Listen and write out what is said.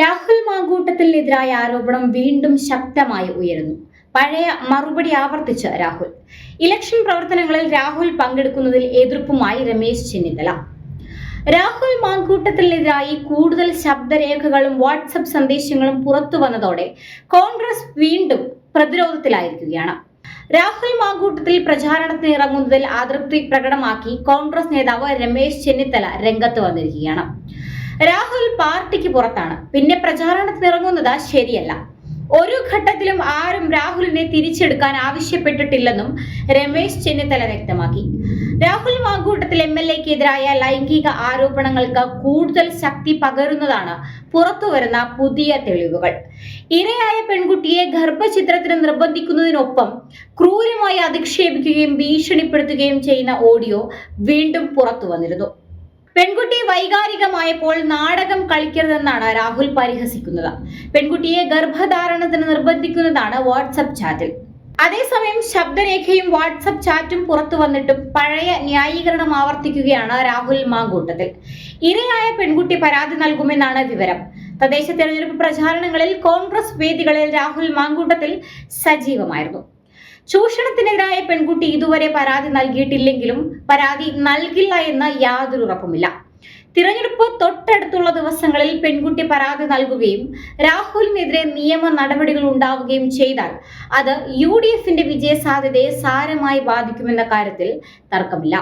രാഹുൽ മാങ്കൂട്ടത്തിനെതിരായ ആരോപണം വീണ്ടും ശക്തമായി ഉയരുന്നു. പഴയ മറുപടി ആവർത്തിച്ച് രാഹുൽ. ഇലക്ഷൻ പ്രവർത്തനങ്ങളിൽ രാഹുൽ പങ്കെടുക്കുന്നതിൽ എതിർപ്പുമായി രമേശ് ചെന്നിത്തല. രാഹുൽ മാങ്കൂട്ടത്തിനെതിരായി കൂടുതൽ ശബ്ദരേഖകളും വാട്സപ്പ് സന്ദേശങ്ങളും പുറത്തു വന്നതോടെ കോൺഗ്രസ് വീണ്ടും പ്രതിരോധത്തിലായിരിക്കുകയാണ്. രാഹുൽ മാങ്കൂട്ടത്തിൽ പ്രചാരണത്തിന് ഇറങ്ങുന്നതിൽ അതൃപ്തി പ്രകടമാക്കി കോൺഗ്രസ് നേതാവ് രമേശ് ചെന്നിത്തല രംഗത്ത് വന്നിരിക്കുകയാണ്. രാഹുൽ പാർട്ടിക്ക് പുറത്താണ്. പിന്നെ പ്രചാരണത്തിന് ഇറങ്ങുന്നത് ശരിയല്ല. ഒരു ഘട്ടത്തിലും ആരും രാഹുലിനെ തിരിച്ചെടുക്കാൻ ആവശ്യപ്പെട്ടിട്ടില്ലെന്നും രമേശ് ചെന്നിത്തല വ്യക്തമാക്കി. രാഹുൽ മാങ്കൂട്ടത്തിൽ എം എൽ എക്കെതിരായ ലൈംഗിക ആരോപണങ്ങൾക്ക് കൂടുതൽ ശക്തി പകരുന്നതാണ് പുറത്തുവരുന്ന പുതിയ തെളിവുകൾ. ഇരയായ പെൺകുട്ടിയെ ഗർഭചിത്രത്തിന് നിർബന്ധിക്കുന്നതിനൊപ്പം ക്രൂരമായി അധിക്ഷേപിക്കുകയും ഭീഷണിപ്പെടുത്തുകയും ചെയ്യുന്ന ഓഡിയോ വീണ്ടും പുറത്തു വന്നിരുന്നു പെൺകുട്ടി വൈകാരികമായപ്പോൾ നാടകം കളിക്കരുതെന്നാണ് രാഹുൽ പരിഹസിക്കുന്നത്. പെൺകുട്ടിയെ ഗർഭധാരണത്തിന് നിർബന്ധിക്കുന്നതാണ് വാട്സപ്പ് ചാറ്റിൽ. അതേസമയം ശബ്ദരേഖയും വാട്സപ്പ് ചാറ്റും പുറത്തു വന്നിട്ടും പഴയ ന്യായീകരണം ആവർത്തിക്കുകയാണ് രാഹുൽ മാങ്കൂട്ടത്തിൽ. ഇരയായ പെൺകുട്ടി പരാതി നൽകുമെന്നാണ് വിവരം. തദ്ദേശ തെരഞ്ഞെടുപ്പ് പ്രചാരണങ്ങളിൽ കോൺഗ്രസ് വേദികളിൽ രാഹുൽ മാങ്കൂട്ടത്തിൽ സജീവമായിരുന്നു. ചൂഷണത്തിനെതിരായ പെൺകുട്ടി ഇതുവരെ പരാതി നൽകിയിട്ടില്ലെങ്കിലും പരാതി നൽകില്ല എന്ന യാതൊരു ഉറപ്പുമില്ല. തിരഞ്ഞെടുപ്പ് തൊട്ടടുത്തുള്ള ദിവസങ്ങളിൽ പെൺകുട്ടി പരാതി നൽകുകയും രാഹുലിനെതിരെ നിയമ നടപടികൾ ഉണ്ടാവുകയും ചെയ്താൽ അത് യു ഡി എഫിന്റെ വിജയ സാധ്യതയെ സാരമായി ബാധിക്കുമെന്ന കാര്യത്തിൽ തർക്കമില്ല.